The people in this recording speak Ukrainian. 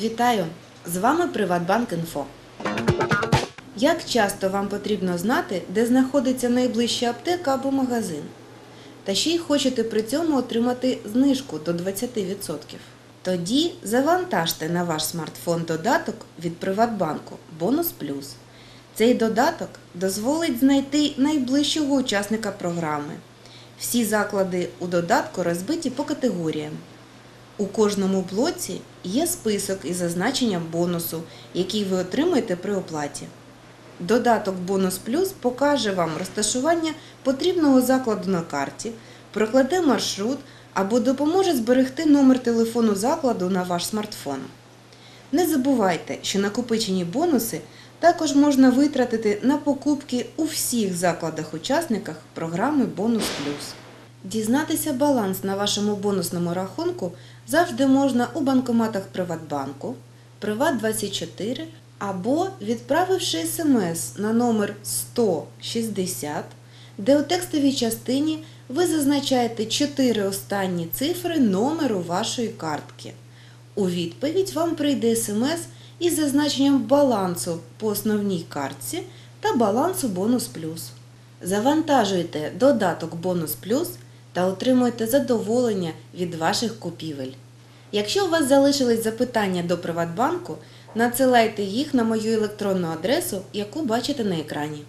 Вітаю! З вами Приватбанк Інфо. Як часто вам потрібно знати, де знаходиться найближча аптека або магазин? Та ще й хочете при цьому отримати знижку до 20%. Тоді завантажте на ваш смартфон додаток від Приватбанку Бонус Плюс. Цей додаток дозволить знайти найближчого учасника програми. Всі заклади у додатку розбиті по категоріям. У кожному блоці є список із зазначенням бонусу, який ви отримаєте при оплаті. Додаток Бонус Плюс покаже вам розташування потрібного закладу на карті, прокладе маршрут або допоможе зберегти номер телефону закладу на ваш смартфон. Не забувайте, що накопичені бонуси також можна витратити на покупки у всіх закладах-учасниках програми Бонус Плюс. Дізнатися баланс на вашому бонусному рахунку завжди можна у банкоматах Приватбанку, Приват24 або відправивши смс на номер 160, де у текстовій частині ви зазначаєте 4 останні цифри номеру вашої картки. У відповідь вам прийде смс із зазначенням балансу по основній картці та балансу Бонус Плюс. Завантажуйте додаток Бонус Плюс та отримуйте задоволення від ваших купівель. Якщо у вас залишились запитання до Приватбанку, надсилайте їх на мою електронну адресу, яку бачите на екрані.